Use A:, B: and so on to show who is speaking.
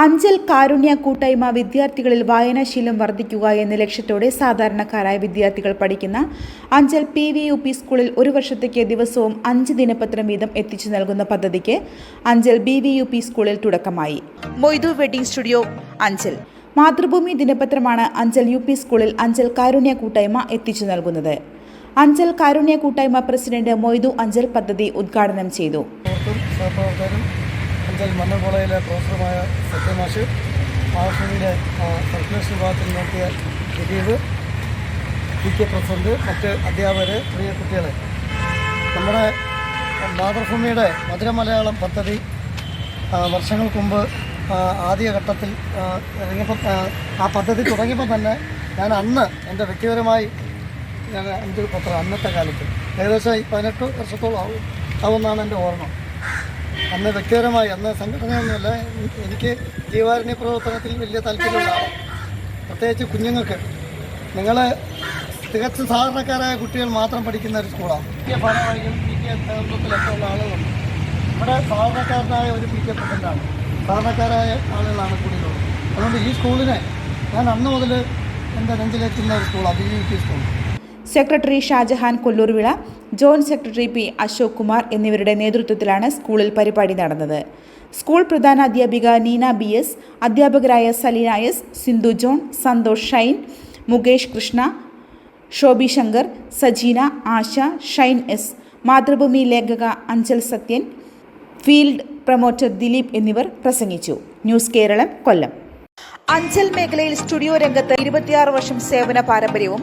A: അഞ്ചൽ കാരുണ്യ കൂട്ടായ്മ വിദ്യാർത്ഥികളിൽ വായനാശീലം വർദ്ധിക്കുക എന്ന ലക്ഷ്യത്തോടെ സാധാരണക്കാരായ വിദ്യാർത്ഥികൾ പഠിക്കുന്ന Anchal P V U P സ്കൂളിൽ ഒരു വർഷത്തേക്ക് ദിവസവും അഞ്ച് ദിനപത്രം വീതം എത്തിച്ചു നൽകുന്ന പദ്ധതിക്ക് Anchal B V U P സ്കൂളിൽ തുടക്കമായി. Moidu wedding studio Anchal. Mathrubhumi ദിനപത്രമാണ് അഞ്ചൽ യു പി സ്കൂളിൽ അഞ്ചൽ കാരുണ്യ കൂട്ടായ്മ എത്തിച്ചു നൽകുന്നത്. അഞ്ചൽ കാരുണ്യ കൂട്ടായ്മ പ്രസിഡന്റ് മൊയ്തു അഞ്ചൽ പദ്ധതി ഉദ്ഘാടനം ചെയ്തു.
B: അഞ്ചൽ മണ്ണൽ കോളേജിലെ പ്രൊഫസറുമായ സത്യമാഷ് മഹാലക്ഷ്മിയുടെ സർക്കുലേഷൻ വിഭാഗത്തിൽ നോക്കിയ ദിലീപ് പി കെ പ്രസിഡന്റ് മറ്റ് അധ്യാപകർ പ്രിയ കുട്ടികളെ. നമ്മുടെ മാതൃഭൂമിയുടെ മധുരമലയാളം പദ്ധതി ആ, വർഷങ്ങൾക്ക് മുമ്പ് ആദ്യഘട്ടത്തിൽ ഇറങ്ങിയപ്പോൾ ആ, പദ്ധതി തുടങ്ങിയപ്പോൾ തന്നെ ഞാൻ അന്ന് എന്റെ വ്യക്തിപരമായി ഞാൻ അഞ്ച് പത്രം അന്നത്തെ കാലത്ത്. ഏകദേശം പതിനെട്ട് വർഷത്തോളം ആവും. അതൊന്നാണ് എന്റെ ഓർമ്മ. അന്ന് വ്യക്തിപരമായി അന്ന് സംഘടനയൊന്നുമല്ല എനിക്ക് ജീവാരണ്യ പ്രവർത്തനത്തിൽ വലിയ താല്പര്യമുണ്ടാവും പ്രത്യേകിച്ച് കുഞ്ഞുങ്ങൾക്ക്. നിങ്ങൾ തികച്ചും സാധാരണക്കാരായ കുട്ടികൾ മാത്രം പഠിക്കുന്ന ഒരു സ്കൂളാണ്. പി കെ ഭാരവാഹികൾ പി കെ നേതൃത്വത്തിലൊക്കെ ഉള്ള ആളുകളുണ്ട് ഇവിടെ സാധാരണക്കാരനായ ഒരു പി കെ പ്രസിഡന്റാണ് സാധാരണക്കാരായ ആളുകളാണ് കൂടുതലുള്ളത്. അതുകൊണ്ട് ഈ സ്കൂളിനെ ഞാൻ അന്ന് മുതൽ എന്റെ നെഞ്ചിലെത്തുന്ന ഒരു സ്കൂളാണ് B U school.
A: Secretary Shajahan Kollurvila joint secretary P Ashok Kumar എന്നിവരുടെ നേതൃത്വത്തിലാണ് സ്കൂളിൽ പരിപാടി നടന്നത്. സ്കൂൾ പ്രധാന അധ്യാപിക നീന ബി എസ് അധ്യാപകരായ Saleena S Sindhu John Santhosh Shine Mukesh Krishna Shobi Shankar Sajeena Asha Shine S Mathrubhumi ലേഖക അഞ്ചൽ സത്യൻ ഫീൽഡ് പ്രൊമോട്ടർ ദിലീപ് എന്നിവർ പ്രസംഗിച്ചു. ന്യൂസ് കേരളം കൊല്ലം. അഞ്ചൽ മേഖലയിൽ സ്റ്റുഡിയോ രംഗത്ത് ഇരുപത്തിയാറ് വർഷം സേവന പാരമ്പര്യവും